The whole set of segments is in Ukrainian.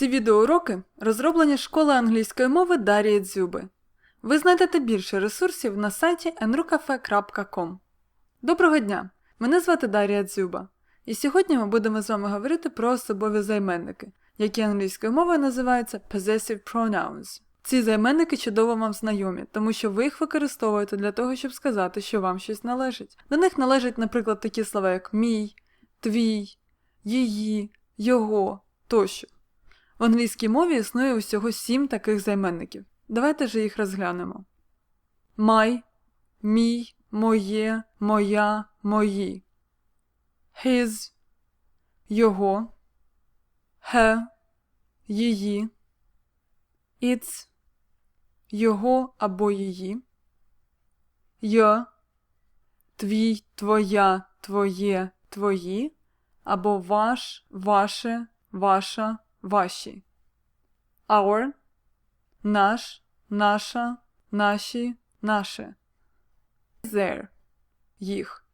Ці відеоуроки розроблені школою англійської мови Дарії Дзюби. Ви знайдете більше ресурсів на сайті enrucafe.com. Доброго дня! Мене звати Дарія Дзюба, і сьогодні ми будемо з вами говорити про особові займенники, які англійською мовою називаються possessive pronouns. Ці займенники чудово вам знайомі, тому що ви їх використовуєте для того, щоб сказати, що вам щось належить. До них належать, наприклад, такі слова, як мій, твій, її, його тощо. В англійській мові існує усього сім таких займенників. Давайте же їх розглянемо. My, мій, моє, моя, мої. His, його. Her, її. Its, його або її. Your, твій, твоя, твоє, твої. Або ваш, ваше, ваша, ваші. Our, наш, наша, наші, наше. Their, їх.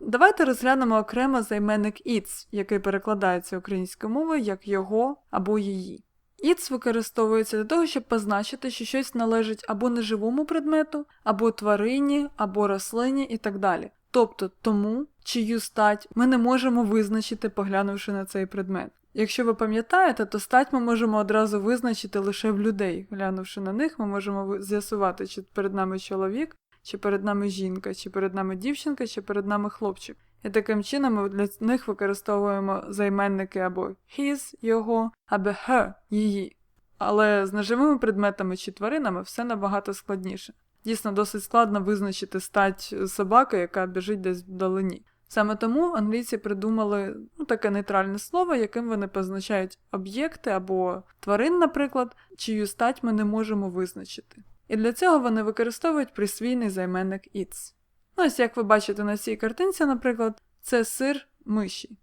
Давайте розглянемо окремо займенник its, який перекладається українською мовою як його або її. Its використовується для того, щоб позначити, що щось належить або неживому предмету, або тварині, або рослині і так далі. Тобто тому, чию стать ми не можемо визначити, поглянувши на цей предмет. Якщо ви пам'ятаєте, то стать ми можемо одразу визначити лише в людей. Глянувши на них, ми можемо з'ясувати, чи перед нами чоловік, чи перед нами жінка, чи перед нами дівчинка, чи перед нами хлопчик. І таким чином ми для них використовуємо займенники або his, його, або her, її. Але з неживими предметами чи тваринами все набагато складніше. Дійсно, досить складно визначити стать собаки, яка біжить десь вдалині. Саме тому англійці придумали ну, таке нейтральне слово, яким вони позначають об'єкти або тварин, наприклад, чию стать ми не можемо визначити. І для цього вони використовують присвійний займенник its. Ну, ось як ви бачите на цій картинці, наприклад, це сир миші.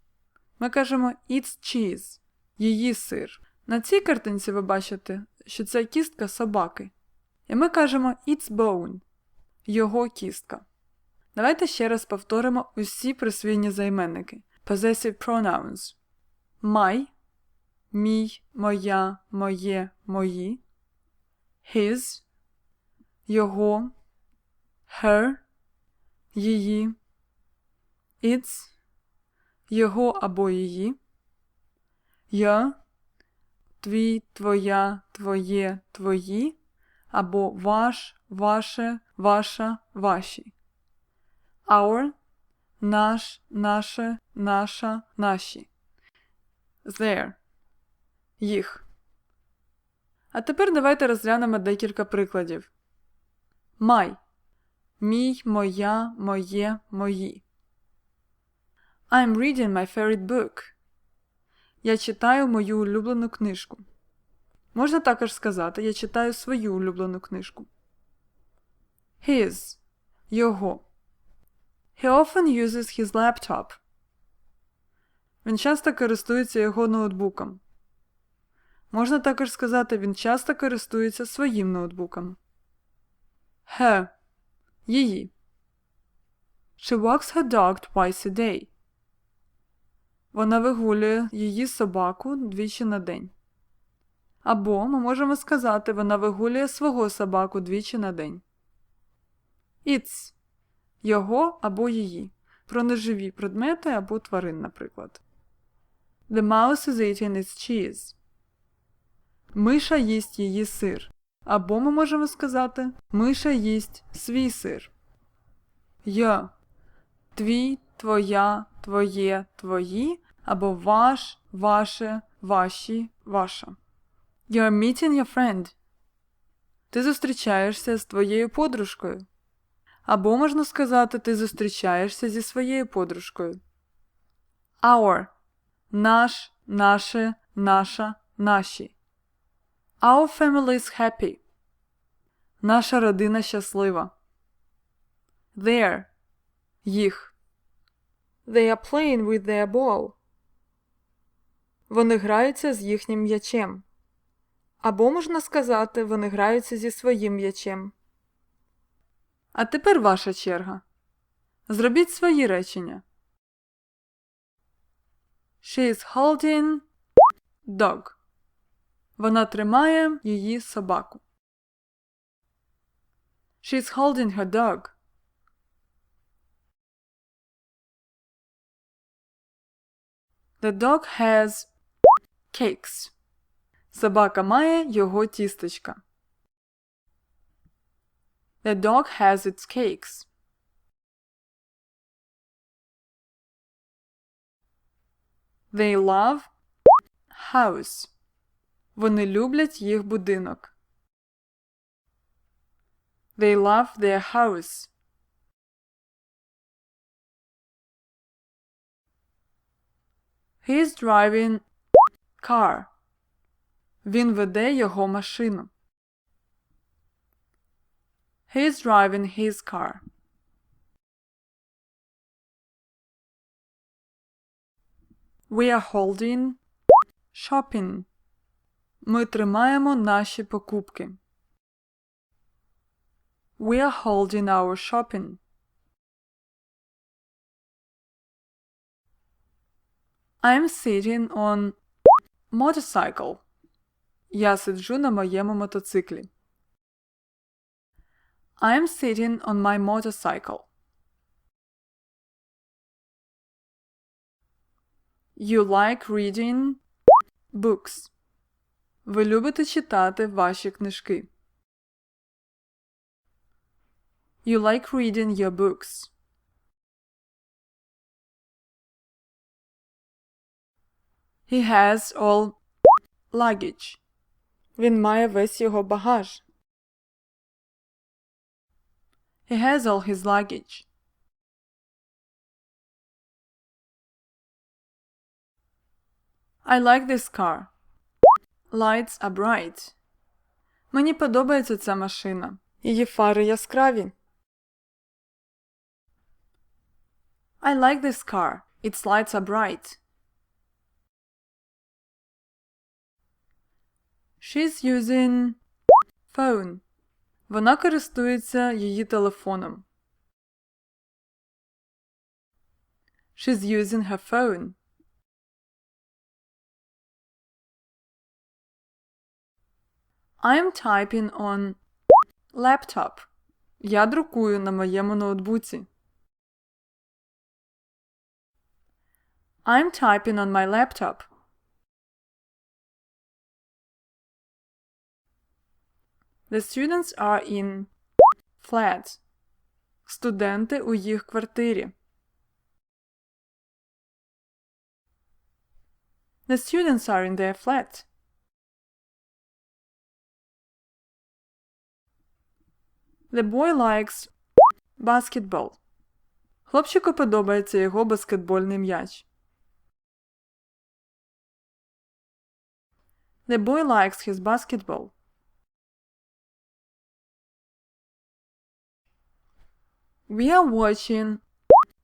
Ми кажемо it's cheese, її сир. На цій картинці ви бачите, що це кістка собаки. І ми кажемо it's bone, його кістка. Давайте ще раз повторимо усі присвійні займенники. Possessive pronouns. My, мій, моя, моє, мої. His, його. Her, її. Its, його або її. Я, твій, твоя, твоє, твої. Або ваш, ваше, ваша, ваші our, наш, наше, наша, наші. Their. Їх. А тепер давайте розглянемо декілька прикладів. My. Мій, моя, моє, мої. I'm reading my favorite book. Я читаю мою улюблену книжку. Можна також сказати, я читаю свою улюблену книжку. His. Його. He often uses his laptop. Він часто користується його ноутбуком. Можна також сказати, він часто користується своїм ноутбуком. Her. Її. She walks her dog twice a day. Вона вигулює її собаку двічі на день. Або ми можемо сказати, вона вигулює свого собаку двічі на день. It's його або її, про неживі предмети або тварин, наприклад. The mouse is eating its cheese. Миша їсть її сир. Або ми можемо сказати Миша їсть свій сир. Я. Твій, твоя, твоє, твої. Або ваш, ваше, ваші, ваша. You're meeting your friend. Ти зустрічаєшся з твоєю подружкою. Або можна сказати, ти зустрічаєшся зі своєю подружкою. Our наш, наше, наша, наші. Our family is happy. Наша родина щаслива. Their їх. They are playing with their ball. Вони граються з їхнім м'ячем. Або можна сказати, вони граються зі своїм м'ячем. А тепер ваша черга. Зробіть свої речення. She is holding dog. Вона тримає її собаку. She's holding her dog. The dog has cakes. Собака має його тістечка. The dog has its cakes. They love house. Вони люблять їх будинок. They love their house. He's driving car. Він веде його машину. He's driving his car. We are holding shopping. Ми тримаємо наші покупки. We are holding our shopping. I'm sitting on motorcycle. Я сиджу на моєму мотоциклі. I'm sitting on my motorcycle. You like reading books. Ви любите читати ваші книжки. You like reading your books. He has all luggage. Він має весь його багаж. He has all his luggage. I like this car. Lights are bright. Мені подобається ця машина. Її фари яскраві. I like this car. Its lights are bright. She's using phone. Вона користується її телефоном. She's using her phone. I'm typing on laptop. Я друкую на моєму ноутбуці. I'm typing on my laptop. The students are in flat. Студенти у їх квартирі. The students are in their flat. The boy likes basketball. Хлопчику подобається його баскетбольний м'яч. The boy likes his basketball. We are watching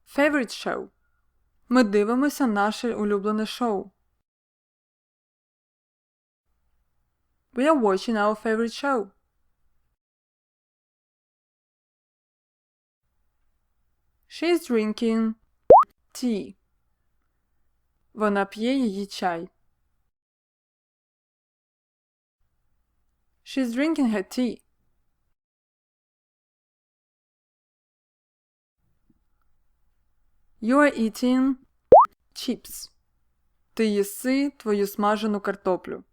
favorite show. Ми дивимося наше улюблене шоу. We are watching our favorite show. She's drinking tea. Вона п'є її чай. She's drinking her tea. You are eating chips. Ти їси твою смажену картоплю.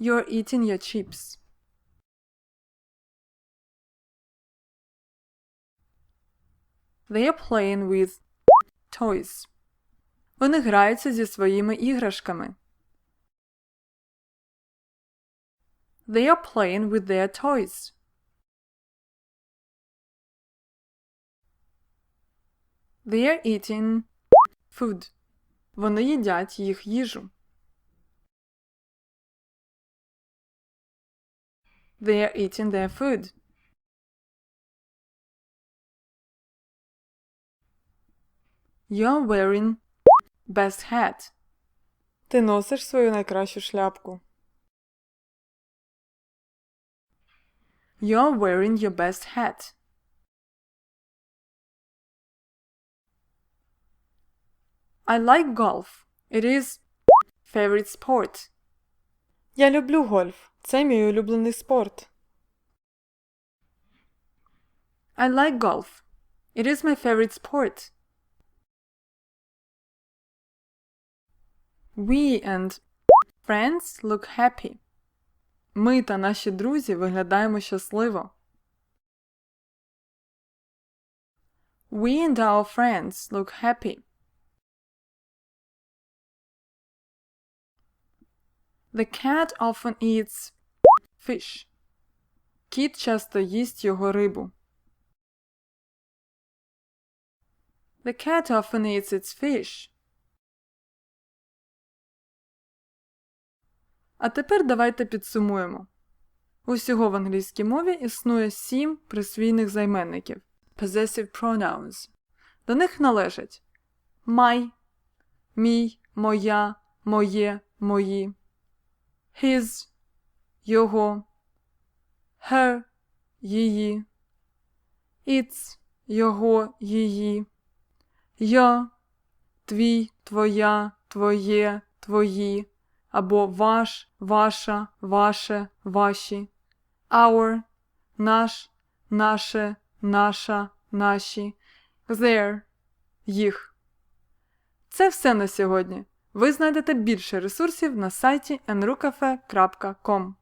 You're eating your chips. They are playing with toys. Вони граються зі своїми іграшками. They are playing with their toys. They are eating food. Вони їдять їх їжу. They are eating their food. You're wearing best hat. Ти носиш свою найкращу шляпку. You're wearing your best hat. I like golf. It is favorite sport. Я люблю гольф. Це мій улюблений спорт. I like golf. It is my favorite sport. We and friends look happy. Ми та наші друзі виглядаємо щасливо. We and our friends look happy. The cat often eats fish. Кіт часто їсть його рибу. The cat often eats its fish. А тепер давайте підсумуємо. Усього в англійській мові існує сім присвійних займенників possessive pronouns. До них належать my, мій, моя, моє, мої, his, його, her, її, its, його, її, я, твій, твоя, твоє, твої, або ваш, ваша, ваше, ваші, our, наш, наше, наша, наші, their, їх. Це все на сьогодні. Ви знайдете більше ресурсів на сайті enrucafe.com.